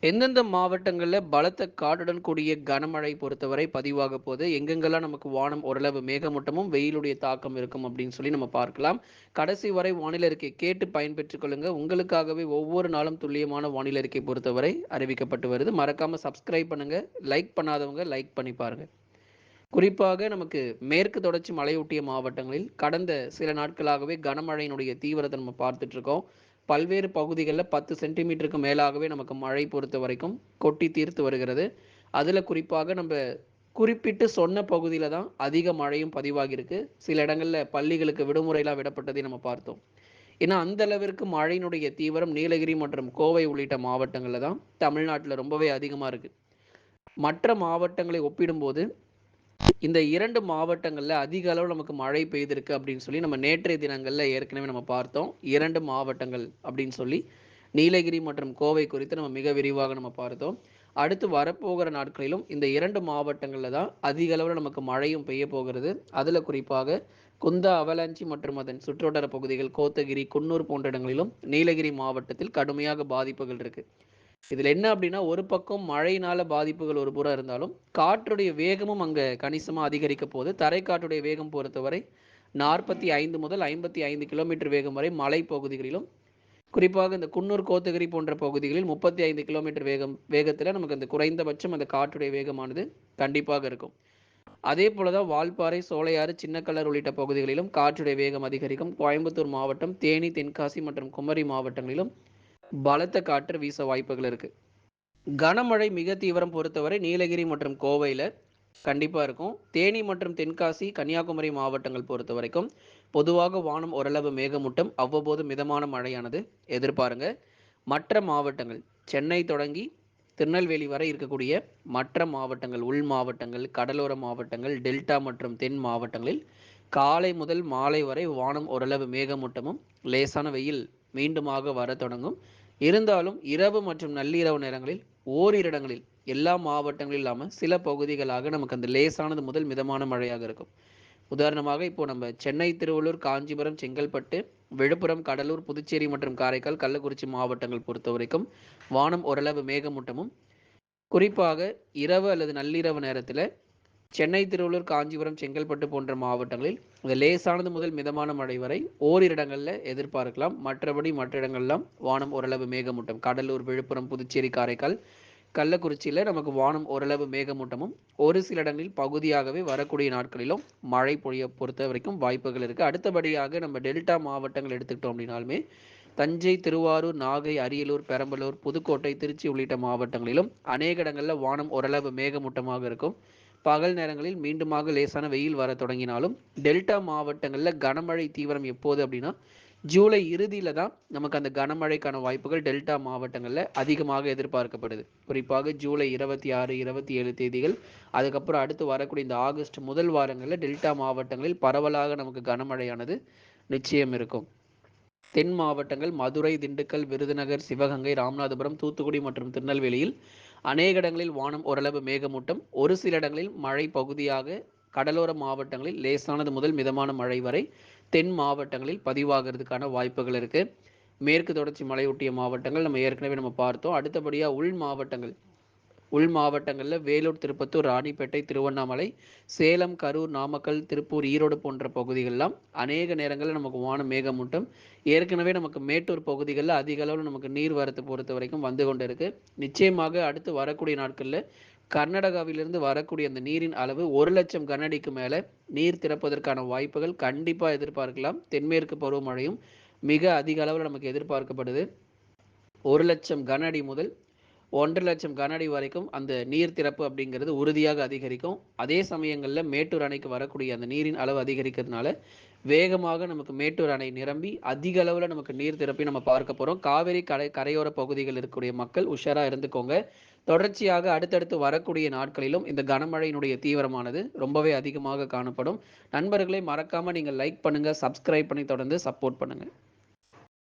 எந்தெந்த மாவட்டங்களில் பலத்த காடுடன் கூடிய கனமழை பொறுத்தவரை பதிவாக போது எங்கெங்கெல்லாம் நமக்கு வானம் ஓரளவு மேகமூட்டமும் வெயிலுடைய தாக்கம் இருக்கும் அப்படின்னு சொல்லி நம்ம பார்க்கலாம். கடைசி வரை வானிலை அறிக்கை கேட்டு பயன்பெற்றுக் கொள்ளுங்க. உங்களுக்காகவே ஒவ்வொரு நாளும் துல்லியமான வானிலை அறிக்கை பொறுத்தவரை அறிவிக்கப்பட்டு வருது. மறக்காம சப்ஸ்கிரைப் பண்ணுங்க. லைக் பண்ணாதவங்க லைக் பண்ணி பாருங்க. குறிப்பாக நமக்கு மேற்கு தொடர்ச்சி மலையொட்டிய மாவட்டங்களில் கடந்த சில நாட்களாகவே கனமழையினுடைய தீவிரத்தை நம்ம பார்த்துட்டு இருக்கோம். பல்வேறு பகுதிகளில் பத்து சென்டிமீட்டருக்கு மேலாகவே நமக்கு மழை பொறுத்த வரைக்கும் கொட்டி தீர்த்து வருகிறது. அதில் குறிப்பாக நம்ம குறிப்பிட்டு சொன்ன பகுதியில் தான் அதிக மழையும் பதிவாகியிருக்கு. சில இடங்களில் பள்ளிகளுக்கு விடுமுறையெல்லாம் விடப்பட்டதை நம்ம பார்த்தோம். ஏன்னா அந்த அளவிற்கு மழையினுடைய தீவிரம் நீலகிரி மற்றும் கோவை உள்ளிட்ட மாவட்டங்களில் தான் தமிழ்நாட்டில் ரொம்பவே அதிகமாக இருக்குது மற்ற மாவட்டங்களை ஒப்பிடும்போது இந்த இரண்டு மாவட்டங்களில் அதிக அளவு நமக்கு மழை பெய்திருக்கு அப்படின்னு சொல்லி நம்ம நேற்றைய தினங்களில் ஏற்கனவே நம்ம பார்த்தோம். இரண்டு மாவட்டங்கள் அப்படின்னு சொல்லி நீலகிரி மற்றும் கோவை குறித்து நம்ம மிக விரிவாக நம்ம பார்த்தோம். அடுத்து வரப்போகிற நாட்களிலும் இந்த இரண்டு மாவட்டங்களில் தான் அதிக அளவில் நமக்கு மழையும் பெய்ய போகிறது. அதில் குறிப்பாக குந்தா அவலாஞ்சி மற்றும் அதன் சுற்றுவட்டார பகுதிகள் கோத்தகிரி குன்னூர் போன்ற இடங்களிலும் நீலகிரி மாவட்டத்தில் கடுமையாக பாதிப்புகள் இருக்குது இதில் என்ன அப்படின்னா ஒரு பக்கம் மழையினால பாதிப்புகள் ஒரு புறம் இருந்தாலும் காற்றுடைய வேகமும் அங்கே கணிசமாக அதிகரிக்க போது தரைக்காற்றுடைய வேகம் பொறுத்தவரை நாற்பத்தி ஐந்து முதல் ஐம்பத்தி ஐந்து கிலோமீட்டர் வேகம் வரை மலை பகுதிகளிலும் குறிப்பாக இந்த குன்னூர் கோத்தகிரி போன்ற பகுதிகளில் முப்பத்தி ஐந்து கிலோமீட்டர் வேகம் வேகத்தில் நமக்கு அந்த குறைந்தபட்சம் அந்த காற்றுடைய வேகமானது கண்டிப்பாக இருக்கும். அதே போல தான் வால்பாறை சோலையாறு சின்னக்கல்லர் உள்ளிட்ட பகுதிகளிலும் காற்றுடைய வேகம் அதிகரிக்கும். கோயம்புத்தூர் மாவட்டம் தேனி தென்காசி மற்றும் குமரி மாவட்டங்களிலும் பலத்த காற்று வீச வாய்ப்புகள் இருக்கு. கனமழை மிக தீவிரம் பொறுத்தவரை நீலகிரி மற்றும் கோவையில் கண்டிப்பாக இருக்கும். தேனி மற்றும் தென்காசி கன்னியாகுமரி மாவட்டங்கள் பொறுத்த வரைக்கும் பொதுவாக வானம் ஓரளவு மேகமூட்டம் அவ்வப்போது மிதமான மழையானது எதிர்பாருங்க. மற்ற மாவட்டங்கள் சென்னை தொடங்கி திருநெல்வேலி வரை இருக்கக்கூடிய மற்ற மாவட்டங்கள் உள் மாவட்டங்கள் கடலோர மாவட்டங்கள் டெல்டா மற்றும் தென் மாவட்டங்களில் காலை முதல் மாலை வரை வானம் ஓரளவு மேகமூட்டமும் லேசான வெயில் மீண்டுமாக வர தொடங்கும். இருந்தாலும் இரவு மற்றும் நள்ளிரவு நேரங்களில் ஓரிரு இடங்களில் எல்லா மாவட்டங்களும் இல்லாமல் சில பகுதிகளாக நமக்கு அந்த லேசானது முதல் மிதமான மழையாக இருக்கும். உதாரணமாக இப்போ நம்ம சென்னை திருவள்ளூர் காஞ்சிபுரம் செங்கல்பட்டு விழுப்புரம் கடலூர் புதுச்சேரி மற்றும் காரைக்கால் கள்ளக்குறிச்சி மாவட்டங்கள் பொறுத்த வரைக்கும் வானம் ஓரளவு மேகமூட்டமும். குறிப்பாக இரவு அல்லது நள்ளிரவு நேரத்தில் சென்னை திருவள்ளூர் காஞ்சிபுரம் செங்கல்பட்டு போன்ற மாவட்டங்களில் இந்த லேசானது முதல் மிதமான மழை வரை ஓரிரு இடங்களில் எதிர்பார்க்கலாம். மற்றபடி மற்ற இடங்கள்லாம் வானம் ஓரளவு மேகமூட்டம். கடலூர் விழுப்புரம் புதுச்சேரி காரைக்கால் கள்ளக்குறிச்சியில் நமக்கு வானம் ஓரளவு மேகமூட்டமும். ஒரு சில இடங்களில் பகுதியாகவே வரக்கூடிய நாட்களிலும் மழை பொழிய பொறுத்த வரைக்கும் வாய்ப்புகள் இருக்குது அடுத்தபடியாக நம்ம டெல்டா மாவட்டங்கள் எடுத்துக்கிட்டோம் அப்படின்னாலுமே தஞ்சை திருவாரூர் நாகை அரியலூர் பெரம்பலூர் புதுக்கோட்டை திருச்சி உள்ளிட்ட மாவட்டங்களிலும் அநேக இடங்களில் வானம் ஓரளவு மேகமூட்டமாக இருக்கும். பகல் நேரங்களில் மீண்டுமாக லேசான வெயில் வர தொடங்கினாலும் டெல்டா மாவட்டங்களில் கனமழை தீவிரம் எப்போது அப்படின்னா ஜூலை இறுதியில் தான் நமக்கு அந்த கனமழைக்கான வாய்ப்புகள் டெல்டா மாவட்டங்களில் அதிகமாக எதிர்பார்க்கப்படுது. குறிப்பாக ஜூலை இருபத்தி ஆறு இருபத்தி ஏழு தேதிகள் அதுக்கப்புறம் அடுத்து வரக்கூடிய இந்த ஆகஸ்ட் முதல் வாரங்களில் டெல்டா மாவட்டங்களில் பரவலாக நமக்கு கனமழையானது நிச்சயம் இருக்கும். தென் மாவட்டங்கள் மதுரை திண்டுக்கல் விருதுநகர் சிவகங்கை ராமநாதபுரம் தூத்துக்குடி மற்றும் திருநெல்வேலியில் அநேக இடங்களில் வானம் ஓரளவு மேகமூட்டம். ஒரு சில இடங்களில் மழை பகுதியாக கடலோர மாவட்டங்களில் லேசானது முதல் மிதமான மழை வரை தென் மாவட்டங்களில் பதிவாகிறதுக்கான வாய்ப்புகள் இருக்குது மேற்கு தொடர்ச்சி மலையொட்டிய மாவட்டங்கள் நம்ம ஏற்கனவே நம்ம பார்த்தோம். அடுத்தபடியாக உள் மாவட்டங்கள். உள் மாவட்டங்களில் வேலூர் திருப்பத்தூர் ராணிப்பேட்டை திருவண்ணாமலை சேலம் கரூர் நாமக்கல் திருப்பூர் ஈரோடு போன்ற பகுதிகளெலாம் அநேக நேரங்களில் நமக்கு வான மேகமூட்டம். ஏற்கனவே நமக்கு மேட்டூர் பகுதிகளில் அதிக அளவில் நமக்கு நீர்வரத்து பொறுத்த வரைக்கும் வந்து கொண்டு இருக்குது நிச்சயமாக அடுத்து வரக்கூடிய நாட்களில் கர்நாடகாவிலிருந்து வரக்கூடிய அந்த நீரின் அளவு ஒரு லட்சம் கனஅடிக்கு மேலே நீர் திறப்பதற்கான வாய்ப்புகள் கண்டிப்பாக எதிர்பார்க்கலாம். தென்மேற்கு பருவமழையும் மிக அதிக அளவில் நமக்கு எதிர்பார்க்கப்படுது. ஒரு லட்சம் கன அடி முதல் ஒன்றரை லட்சம் கனஅடி வரைக்கும் அந்த நீர் திறப்பு அப்படிங்கிறது உறுதியாக அதிகரிக்கும். அதே சமயங்களில் மேட்டூர் அணைக்கு வரக்கூடிய அந்த நீரின் அளவு அதிகரிக்கிறதுனால வேகமாக நமக்கு மேட்டூர் அணை நிரம்பி அதிக அளவில் நமக்கு நீர் திறப்பி நம்ம பார்க்க போகிறோம் காவிரி கரை கரையோர பகுதிகளில் இருக்கக்கூடிய மக்கள் உஷாராக இருந்துக்கோங்க. தொடர்ச்சியாக அடுத்தடுத்து வரக்கூடிய நாட்களிலும் இந்த கனமழையினுடைய தீவிரமானது ரொம்பவே அதிகமாக காணப்படும். நண்பர்களை மறக்காமல் நீங்கள் லைக் பண்ணுங்கள் சப்ஸ்கிரைப் பண்ணி தொடர்ந்து சப்போர்ட் பண்ணுங்கள்